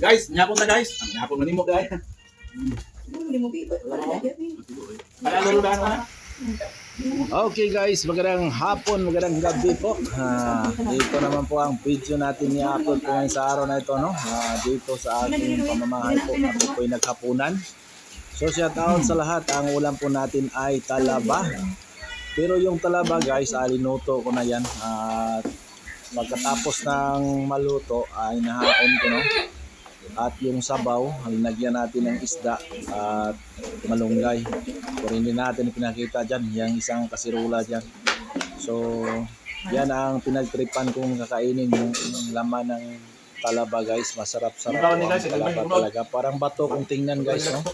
Guys, nyapon ta guys. Nyapon na nimo guys. Hindi mo biba. Wala na yan. Para luludan na. Okay guys, magandang hapon, magandang gabi po. Ah, ito naman po ang video natin i-upload ko ngayon sa araw na ito, no? Ah, dito sa ating pamamahay po, ako po'y naghapunan. So shout out sa lahat, ang ulam po natin ay talaba. Pero yung talaba guys, alinuto ko na yan. At pagkatapos ng maluto ay nahaon ko, no? At yung sabaw, linagyan natin ng isda at malunggay. Pero hindi natin pinakita dyan, yung isang kasirula dyan. So, yan ang pinagtripan kong kakainin, yung laman ng talaba guys. Po ni ang talaba yung talaga. Parang bato kung tingnan guys, no?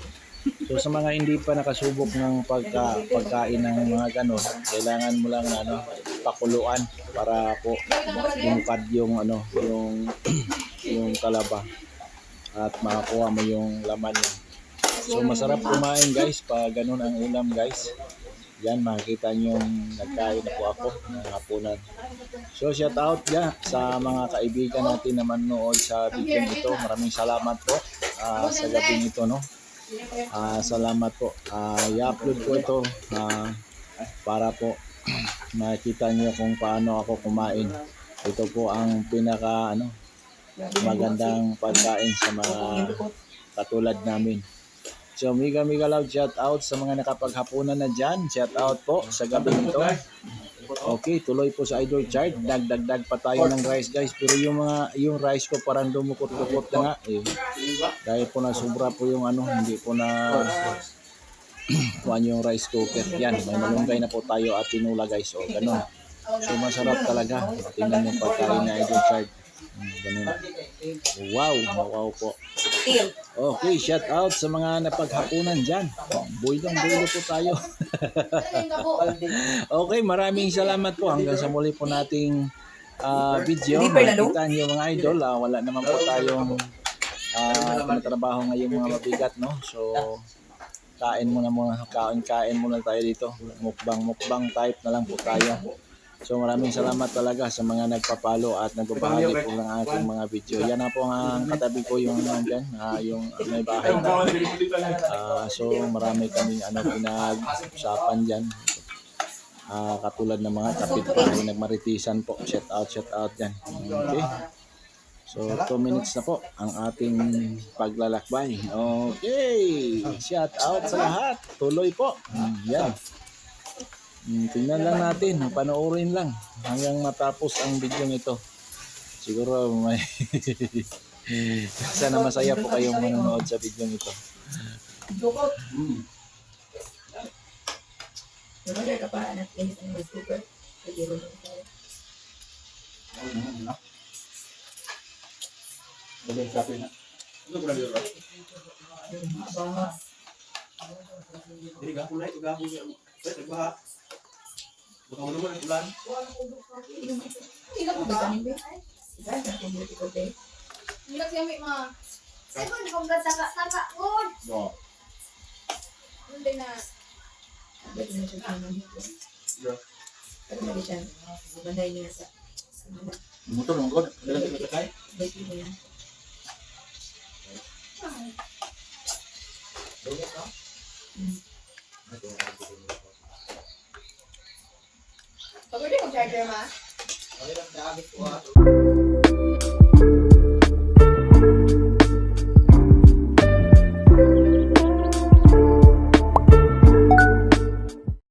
So sa mga hindi pa nakasubok ng pagka, pagkain ng mga ganon, kailangan mo lang ano, pakuluan para po lumipad yung ano, yung yung talaba at makakuha mo yung laman niya. So masarap kumain guys pag ganun ang ulam guys. Yan makikita nyo yung nagkain na po ako ng hapunan. So shout out ya sa mga kaibigan natin na manood sa video ito. Maraming salamat po ah, sa gabing ito no. Ah, salamat po. Ah, i-upload ko ito ah, para po makita niyo kung paano ako kumain. Ito po ang pinaka ano magandang pagkain sa mga katulad namin. So, mega mega loud shout out sa mga nakapaghapunan na dyan. Shout out po sa gabi nito. Okay, tuloy po sa Idol Chart. Dagdagdag pa tayo ng rice guys. Pero yung mga yung rice ko parang dumukot-dukot na nga eh. Dahil po na sobra po yung ano, hindi po na kuha yung rice cooker. Yan, may malunggay na po tayo at tinula guys. O, ganun. So, masarap talaga. Tingnan yung pagkain na Idol Chart. Hmm, ganun. Wow, wow po. Okay, shout out sa mga napaghapunan dyan. Buydong bulo po tayo. okay, maraming salamat po. Hanggang sa muli po nating ah, video. Makikita niyo mga idol, ah, wala naman po tayong uh, tinatrabaho ngayong mga mabigat, no? So, kain muna muna, kain, kain muna tayo dito. Mukbang, mukbang type na lang po tayo. So maraming salamat talaga sa mga nagpapalo at nagbabahagi po ng aking mga video. Yan na po ang katabi ko yung nandyan, ah, yung may bahay na. Ah, so marami kaming ano pinag-usapan diyan. Ah, katulad ng mga kapitbahay nagmaritisan po. Shout out, shout out diyan. Okay. So 2 minutes na po ang ating paglalakbay. Okay. Shout out sa lahat. Tuloy po. Yan. Mm, tingnan lang natin, panoorin lang hanggang matapos ang video ito. Siguro may sana masaya po kayong manonood sa video ito. Jukot. Wala ka pa anak ini ang Baka mo naman ang ulan. Hindi ko ganin ba? Dahil natin hindi ko ma. Second kong gataka, taka, good. Hindi na. Bakit na siya kanan dito? Yeah. Bakit na siya? Sa... Motor mong god, dalam kita charger ma. Okay lang, dagit ko ah.